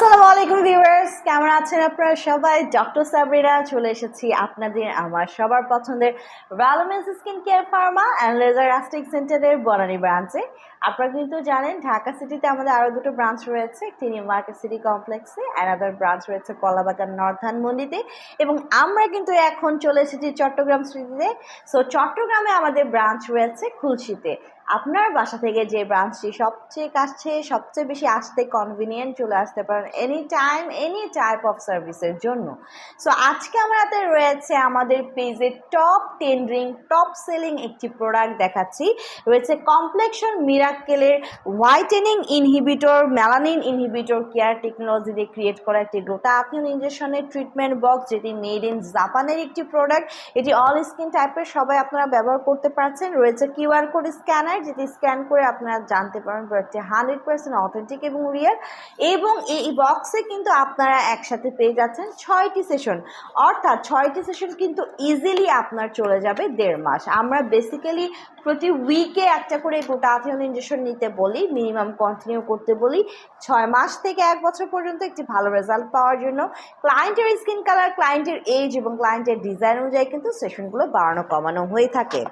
আসসালামু আলাইকুম ভিউয়ার্স, কেমন আছেন আপনারা সবাই? ডক্টর সাবরিনা, চলে এসেছি আপনাদের আমার সবার পছন্দের ভ্যালোমেন্স skin care pharma and laser aesthetic সেন্টারের বনানী ব্রাঞ্চে। আপনারা কিন্তু জানেন, ঢাকা সিটিতে আমাদের আরও দুটো ব্রাঞ্চ রয়েছে একটি নিউ মার্কেট সিটি কমপ্লেক্সে অ্যানাদার ব্রাঞ্চ রয়েছে কলাবাগান নর্থ ধানমন্ডিতে এবং আমরা কিন্তু এখন চলে এসেছি চট্টগ্রাম সিটিতে। সো চট্টগ্রামে আমাদের ব্রাঞ্চ রয়েছে খুলশিতে। আপনার বাসা থেকে যে ব্রাঞ্চটি সবচেয়ে কাছে, সবচেয়ে বেশি আসতে কনভিনিয়েন্ট চলে আসতে পারেন any time any type of সার্ভিসের জন্য। সো আজকে আমার হাতে রয়েছে আমাদের পেজে টপ টেন্ডারিং টপ সেলিং একটি প্রোডাক্ট দেখাচ্ছি। রয়েছে complexion মিরাক্কেলের whitening inhibitor melanin inhibitor care technology দিয়ে ক্রিয়েট করা একটি গ্লুটাথিয়ন ইঞ্জেকশনের ট্রিটমেন্ট বক্স যেটি মেড ইন জাপানের একটি প্রোডাক্ট এটি অল স্কিন টাইপের সবাই আপনারা ব্যবহার করতে পারছেন। রয়েছে কিউআর কোড স্ক্যানার যেটি স্ক্যান করে আপনারা জানতে পারেন প্রোডাক্টটি হান্ড্রেড পার্সেন্ট অথেন্টিক এবং রিয়াল এবং এই বক্সে কিন্তু আপনারা একসাথে পেয়ে যাচ্ছেন ছয়টি সেশন অর্থাৎ ছয়টি সেশন কিন্তু ইজিলি আপনার চলে যাবে দেড় মাস। আমরা বেসিক্যালি প্রতি উইকে একটা করে গোটা আথিয়ন ইঞ্জেকশন নিতে বলি মিনিমাম কন্টিনিউ করতে বলি। ছয় মাস থেকে এক বছর পর্যন্ত একটি ভালো রেজাল্ট পাওয়ার জন্য। ক্লায়েন্টের স্কিন কালার ক্লায়েন্টের এজ এবং ক্লায়েন্টের ডিজাইন অনুযায়ী কিন্তু সেশনগুলো বাড়ানো, কমানো হয়ে থাকে।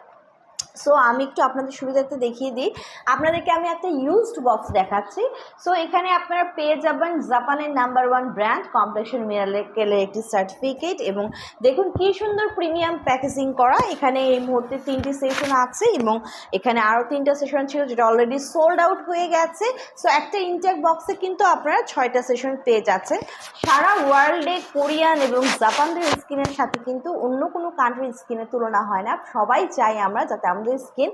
সো আমি একটু আপনাদের সুবিধাতে দেখিয়ে দিই। আপনাদেরকে আমি একটা ইউজড বক্স দেখাচ্ছি। সো এখানে আপনারা পেয়ে যাবেন জাপানের নাম্বার ওয়ান ব্র্যান্ড কমপ্লেকশন মিরালের একটি সার্টিফিকেট এবং দেখুন কি সুন্দর প্রিমিয়াম প্যাকেজিং করা। এখানে এই মুহূর্তে তিনটি সেশন আছে এবং এখানে আরও তিনটা সেশন ছিল যেটা অলরেডি সোল্ড আউট হয়ে গেছে। সো একটা ইনটেক বক্সে কিন্তু আপনারা ছয়টা সেশন পেয়ে যাচ্ছেন। সারা ওয়ার্ল্ডে কোরিয়ান এবং জাপানদের স্কিনের সাথে কিন্তু অন্য কোনো কান্ট্রির স্কিনের তুলনা হয় না। সবাই চাই আমরা যাতে আমাদের স্কিন,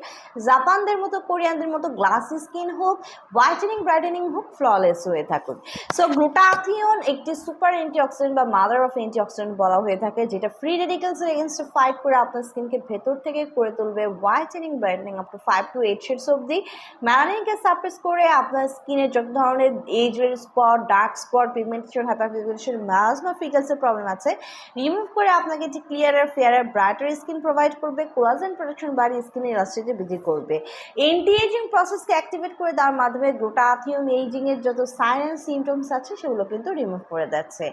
জাপানদের মতো, কোরিয়ানদের মতো গ্লাসি স্কিন হোক, হোয়াইটেনিং, ব্রাইটেনিং হোক, ফ্ললেস হয়ে থাকুক সো গ্লুটাথিয়ন একটি সুপার অ্যান্টিঅক্সিডেন্ট বা মাদার অফ অ্যান্টিঅক্সিডেন্ট বলা হয়ে থাকে, যেটা ফ্রি রেডিকেলসের এগেনস্টে ফাইট করে আপনার স্কিনকে ভেতর থেকে করে তুলবে whitening brightening up to five to eight shades অবধি। ম্যালানিনকে সাপ্রেস করে আপনার স্কিনের যত ধরনের এজের spot dark spot pigmentation hyperpigmentation melasma ফিকালসের problem আছে। রিমুভ করে আপনাকে একটি clearer fairer brighter skin provide করবে কোলাজেন প্রোটেকশন বাড়ি স্কিনের ইলাস্ট্রিতে বৃদ্ধি করবে। এন্টি এজিং প্রসেসকে অ্যাক্টিভেট করে দেওয়ার মাধ্যমে গ্লুটাথিয়ন এজিং এর যত সাইন সিমটমস আছে, সেগুলো কিন্তু রিমুভ করে দিচ্ছে।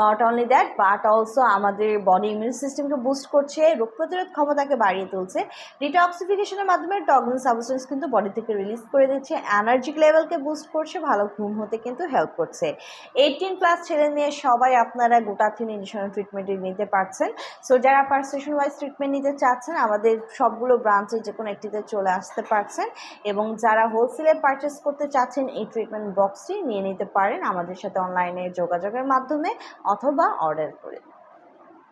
Not only that but also আমাদের বডি ইমিউন সিস্টেমকে বুস্ট করছে, রোগ প্রতিরোধ ক্ষমতাকে বাড়িয়ে তুলছে। ডিটক্সিফিকেশনের মাধ্যমে টক্সিন সাবস্টেন্স কিন্তু বডি থেকে রিলিজ করে দিচ্ছে এনার্জিক লেভেলকে বুস্ট করছে, ভালো ঘুম হতে কিন্তু হেল্প করছে। এইটিন প্লাস ছেলে মেয়ে সবাই আপনারা গ্লুটাথিয়ন ইনজেকশন ট্রিটমেন্ট নিতে পারছেন। সো যারা পার্সেশন ওয়াইজ ট্রিটমেন্ট নিতে চাচ্ছেন, আমাদের সবগুলো ব্রাঞ্চে যে কোনো একটিতে চলে আসতে পারছেন এবং যারা হোলসেলে পারচেস করতে চাচ্ছেন, এই ট্রিটমেন্ট বক্সটি নিয়ে নিতে পারেন আমাদের সাথে অনলাইনে যোগাযোগের মাধ্যমে অথবা অর্ডার করে